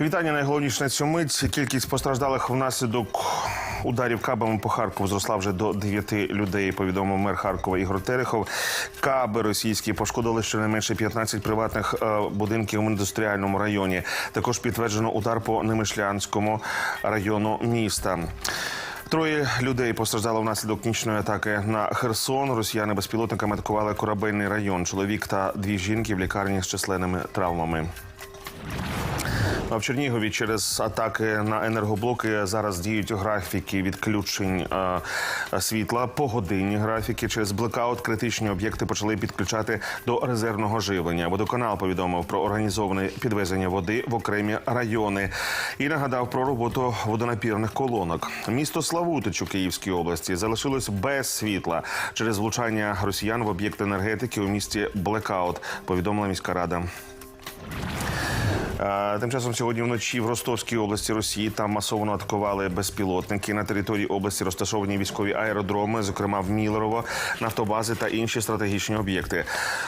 Вітання найголовніше на цю мить. Кількість постраждалих внаслідок ударів кабами по Харкову зросла вже до 9 людей. Повідомив мер Харкова Ігор Терехов. Каби російські пошкодили щонайменше 15 приватних е, будинків в індустріальному районі. Також підтверджено удар по Немишлянському району міста. Троє людей постраждало внаслідок нічної атаки на Херсон. Росіяни безпілотниками атакували корабельний район. Чоловік та дві жінки в лікарні з численними травмами. А в Чернігові через атаки на енергоблоки зараз діють графіки відключень е, світла, погодинні графіки. Через блекаут критичні об'єкти почали підключати до резервного живлення. Водоканал повідомив про організоване підвезення води в окремі райони і нагадав про роботу водонапірних колонок. Місто Славутич у Київській області залишилось без світла через влучання росіян в об'єкт енергетики у місті Блекаут. Повідомила міська рада. Тим часом сьогодні вночі в Ростовській області Росії там масово атакували безпілотники. На території області розташовані військові аеродроми, зокрема в Мілерово, нафтобази та інші стратегічні об'єкти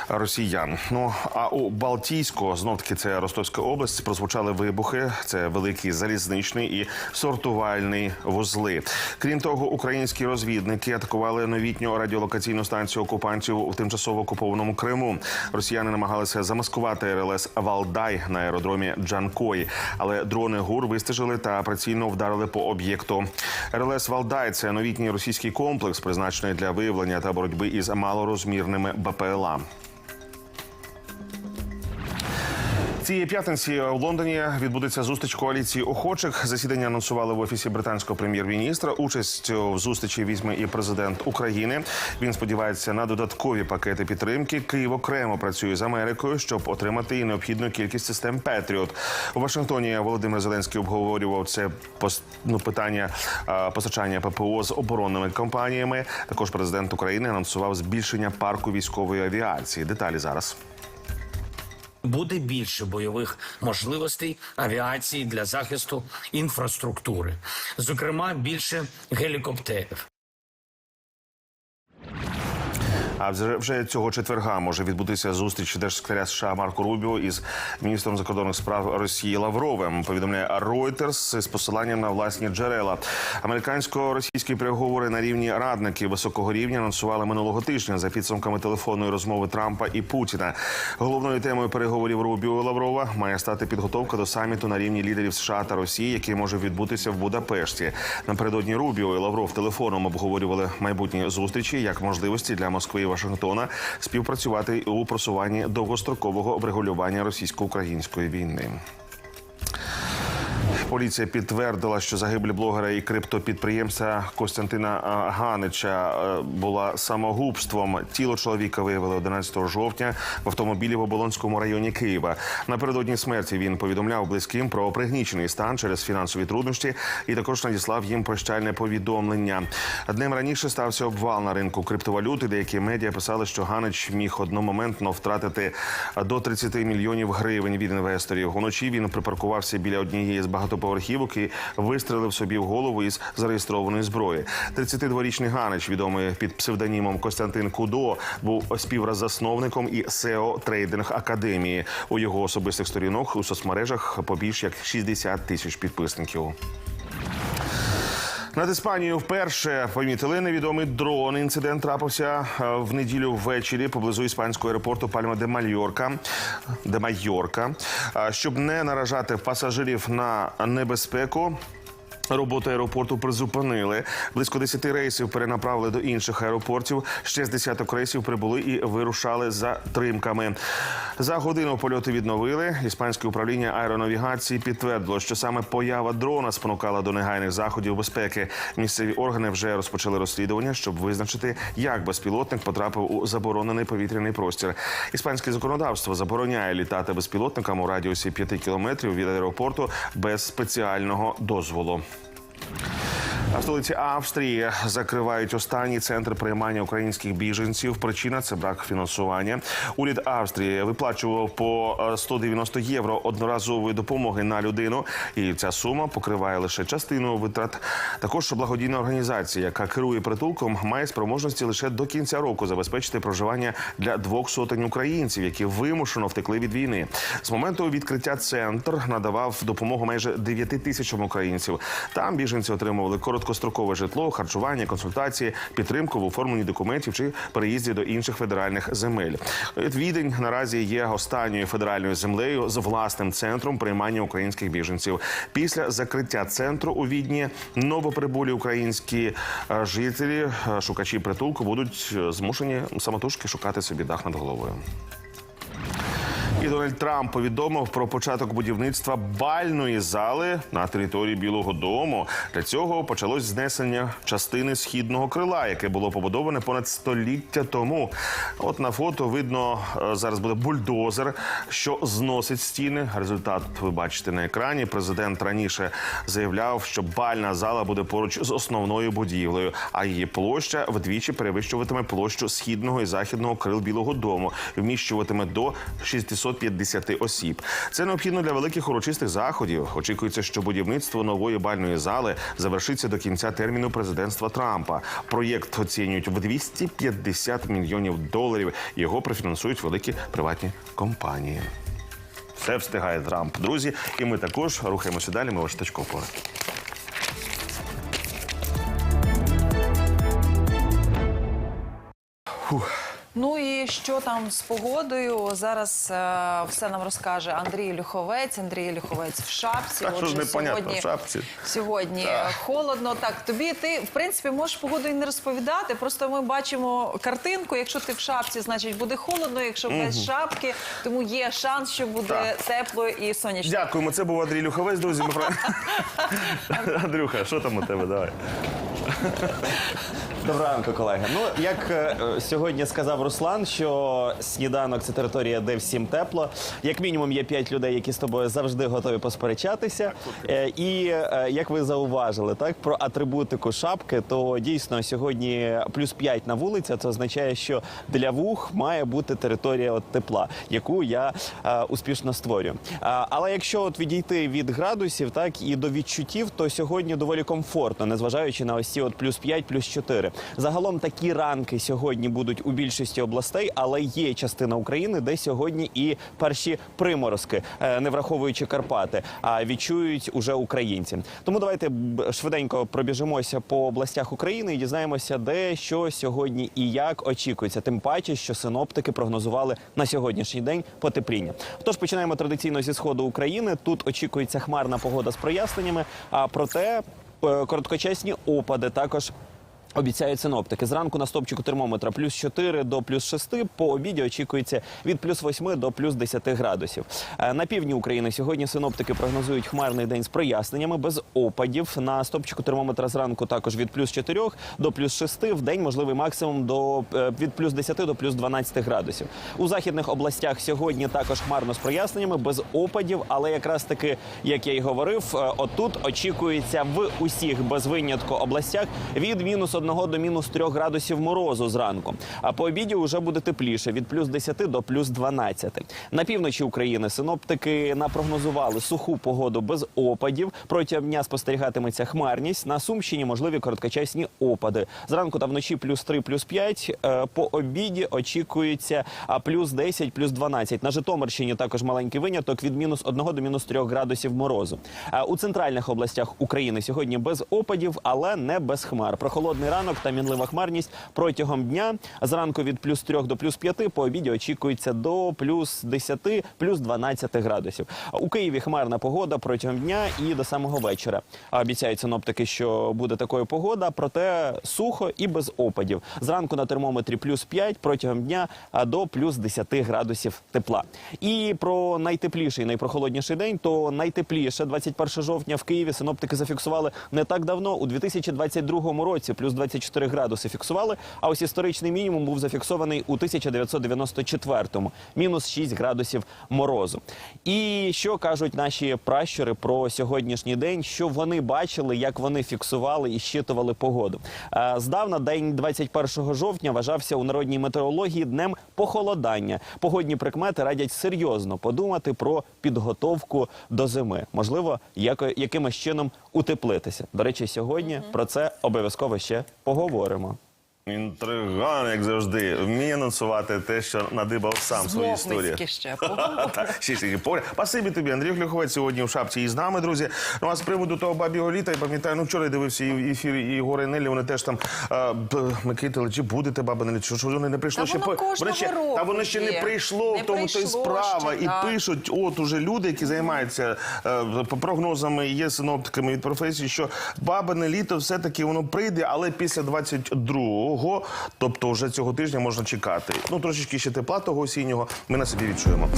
росіян. Ну а у Балтійську знов таки це Ростовська область. Прозвучали вибухи. Це великий залізничний і сортувальний вузли. Крім того, українські розвідники атакували новітню радіолокаційну станцію окупантів у тимчасово окупованому Криму. Росіяни намагалися замаскувати РЛС Валдай на аеродромі Джанкой, але дрони ГУР вистежили та прицільно вдарили по об'єкту. РЛС Валдай це новітній російський комплекс, призначений для виявлення та боротьби із малорозмірними БПЛА. Цієї п'ятниці у Лондоні відбудеться зустріч коаліції охочих. Засідання анонсували в офісі британського прем'єр-міністра. Участь в зустрічі візьме і президент України. Він сподівається на додаткові пакети підтримки. Київ окремо працює з Америкою, щоб отримати і необхідну кількість систем Петріот. У Вашингтоні Володимир Зеленський обговорював це ну, питання постачання ППО з оборонними компаніями. Також президент України анонсував збільшення парку військової авіації. Деталі зараз. Буде більше бойових можливостей авіації для захисту інфраструктури, зокрема більше гелікоптерів. А вже цього четверга може відбутися зустріч держсекретаря США Марко Рубіо із міністром закордонних справ Росії Лавровим. Повідомляє Reuters з посиланням на власні джерела. Американсько-російські переговори на рівні радників високого рівня анонсували минулого тижня за підсумками телефонної розмови Трампа і Путіна. Головною темою переговорів Рубіо і Лаврова має стати підготовка до саміту на рівні лідерів США та Росії, який може відбутися в Будапешті. Напередодні Рубіо і Лавров телефоном обговорювали майбутні зустрічі як можливості для Москви Вашингтона співпрацювати у просуванні довгострокового врегулювання російсько-української війни. Поліція підтвердила, що загибель блогера і криптопідприємця Костянтина Ганича е, була самогубством. Тіло чоловіка виявили 11 жовтня в автомобілі в Оболонському районі Києва. Напередодні смерті він повідомляв близьким про пригнічений стан через фінансові труднощі і також надіслав їм прощальне повідомлення. Днем раніше стався обвал на ринку криптовалюти. Деякі медіа писали, що Ганич міг одномоментно втратити до 30 мільйонів гривень від інвесторів. Уночі він припаркувався біля однієї з багатоповерхівок і вистрелив собі в голову із зареєстрованої зброї. 32-річний Ганич, відомий під псевдонімом Костянтин Кудо, був співразасновником і SEO трейдинг академії. У його особистих сторінок у соцмережах побільш як 60 тисяч підписників. Над Іспанією вперше помітили невідомий дрон. Інцидент трапився е, в неділю ввечері поблизу іспанського аеропорту Пальма де Мальорка. Де Майорка. Щоб не наражати пасажирів на небезпеку. Роботу аеропорту призупинили. Близько 10 рейсів перенаправили до інших аеропортів. Ще з десяток рейсів прибули і вирушали за тримками. За годину польоти відновили. Іспанське управління аеронавігації підтвердило, що саме поява дрона спонукала до негайних заходів безпеки. Місцеві органи вже розпочали розслідування, щоб визначити, як безпілотник потрапив у заборонений повітряний простір. Іспанське законодавство забороняє літати безпілотникам у радіусі 5 кілометрів від аеропорту без спеціального дозволу. Thank you. В столиці Австрії закривають останній центр приймання українських біженців. Причина це брак фінансування. Уряд Австрії виплачував по е, 190 євро одноразової допомоги на людину, і ця сума покриває лише частину витрат. Також благодійна організація, яка керує притулком, має спроможності лише до кінця року забезпечити проживання для двох сотень українців, які вимушено втекли від війни. З моменту відкриття центр надавав допомогу майже 9 тисячам українців. Там біженці отримували короткострокове житло, харчування, консультації, підтримку в оформленні документів чи переїзді до інших федеральних земель. Відень наразі є останньою федеральною землею з власним центром приймання українських біженців. Після закриття центру у Відні новоприбулі українські е, жителі, е, шукачі притулку будуть е, змушені самотужки шукати собі дах над головою. І Дональд Трамп повідомив про початок будівництва бальної зали на території Білого Дому. Для цього почалось знесення частини східного крила, яке було побудоване понад століття тому. От на фото видно е, зараз буде бульдозер, що зносить стіни. Результат ви бачите на екрані. Президент раніше заявляв, що бальна зала буде поруч з основною будівлею, а її площа вдвічі перевищуватиме площу східного і західного крил Білого Дому, вміщуватиме до 650 осіб. Це необхідно для великих урочистих заходів. Очікується, що будівництво нової бальної зали завершиться до кінця терміну президентства Трампа. Проєкт оцінюють в 250 мільйонів доларів. Його профінансують великі приватні компанії. Все встигає Трамп, друзі, і ми також рухаємося далі. Ми ваш точко опори. Що там з погодою? Зараз е, все нам розкаже Андрій Люховець. Андрій Люховець в шапці. Та що ж Отже, непонятно, сьогодні, в шапці? Сьогодні холодно. Так, тобі ти в принципі можеш погоду і не розповідати. Просто ми бачимо картинку. Якщо ти в шапці, значить буде холодно. Якщо без шапки, тому є шанс, що буде Так. тепло і сонячно. Дякуємо. Це був Андрій Люховець, друзі. Андрюха, що там у тебе? Давай. Доброго ранку, колеги. Ну як е, е, сьогодні сказав Руслан, що сніданок це територія, де всім тепло. Як мінімум є п'ять людей, які з тобою завжди готові посперечатися. Е, і е, як ви зауважили, так про атрибутику шапки, то дійсно сьогодні плюс 5 на вулиці. Це означає, що для вух має бути територія от тепла, яку я е, успішно створюю. А, але якщо от відійти від градусів, так і до відчуттів, то сьогодні доволі комфортно, незважаючи на ось ці от плюс 5, плюс 4. Загалом такі ранки сьогодні будуть у більшості областей, але є частина України, де сьогодні і перші приморозки, е, не враховуючи Карпати, а відчують уже українці. Тому давайте швиденько пробіжимося по областях України і дізнаємося, де що сьогодні і як очікується. Тим паче, що синоптики прогнозували на сьогоднішній день потепління. Тож починаємо традиційно зі сходу України. Тут очікується хмарна погода з проясненнями. А проте е, короткочасні опади також. Обіцяють синоптики. Зранку на стопчику термометра плюс 4 до плюс 6, по обіді очікується від плюс 8 до плюс 10 градусів. Е, На півдні України сьогодні синоптики прогнозують хмарний день з проясненнями, без опадів. На стопчику термометра зранку також від плюс 4 до плюс 6, в день можливий максимум до, е, від плюс 10 до плюс 12 градусів. У західних областях сьогодні також хмарно з проясненнями, без опадів, але якраз таки, як я й говорив, е, отут очікується в усіх без винятку областях від мінус 1 до мінус 3 градусів морозу зранку. А по обіді вже буде тепліше від плюс 10 до плюс 12. На півночі України синоптики напрогнозували суху погоду без опадів. Протягом дня спостерігатиметься хмарність. На Сумщині можливі короткочасні опади. Зранку та вночі плюс 3, плюс 5. Е, По обіді очікується плюс 10, плюс 12. На Житомирщині також маленький виняток від мінус 1 до мінус 3 градусів морозу. А У центральних областях України сьогодні без опадів, але не без хмар. Прохолодний ранок та мінлива хмарність протягом дня. Зранку від плюс 3 до плюс 5, по обіді очікується до плюс 10, плюс 12 градусів. У Києві хмарна погода протягом дня і до самого вечора. Обіцяють синоптики, що буде такою погода, проте сухо і без опадів. Зранку на термометрі плюс 5, протягом дня до плюс 10 градусів тепла. І про найтепліший, найпрохолодніший день, то найтепліше 21 жовтня в Києві синоптики зафіксували не так давно, у 2022 році, плюс 24 градуси фіксували. А ось історичний мінімум був зафіксований у 1994-му. Мінус 6 градусів морозу. І що кажуть наші пращури про сьогоднішній день? Що вони бачили, як вони фіксували і щитували погоду? Е, Здавна день 21 жовтня вважався у народній метеорології днем похолодання. Погодні прикмети радять серйозно подумати про підготовку до зими. Можливо, якимось чином утеплитися. До речі, сьогодні про це обов'язково ще поговоримо. Інтриган, як завжди, вміє анонсувати те, що надибав сам історію. Змовницьки ще. Так, ще тільки погляд. Спасибі тобі, Андрій Хляховець сьогодні в шапці і з нами, друзі. Ну а з приводу того бабіго літа, я пам'ятаю, ну вчора я дивився і ефір і Ігор і Нелі, вони теж там а, б- Микитали, чи будете баба Нелі, що, що вони не прийшло Та ще воно по- кожного ще, року Та воно ще не прийшло, Не в тому то й справа. ще, і так. пишуть, от уже люди, які займаються е, по прогнозами, є синоптиками від професії, що бабине літо все-таки воно прийде, але після 22-го, тобто вже цього тижня можна чекати. Ну трошечки ще тепла того осіннього, ми на собі відчуємо.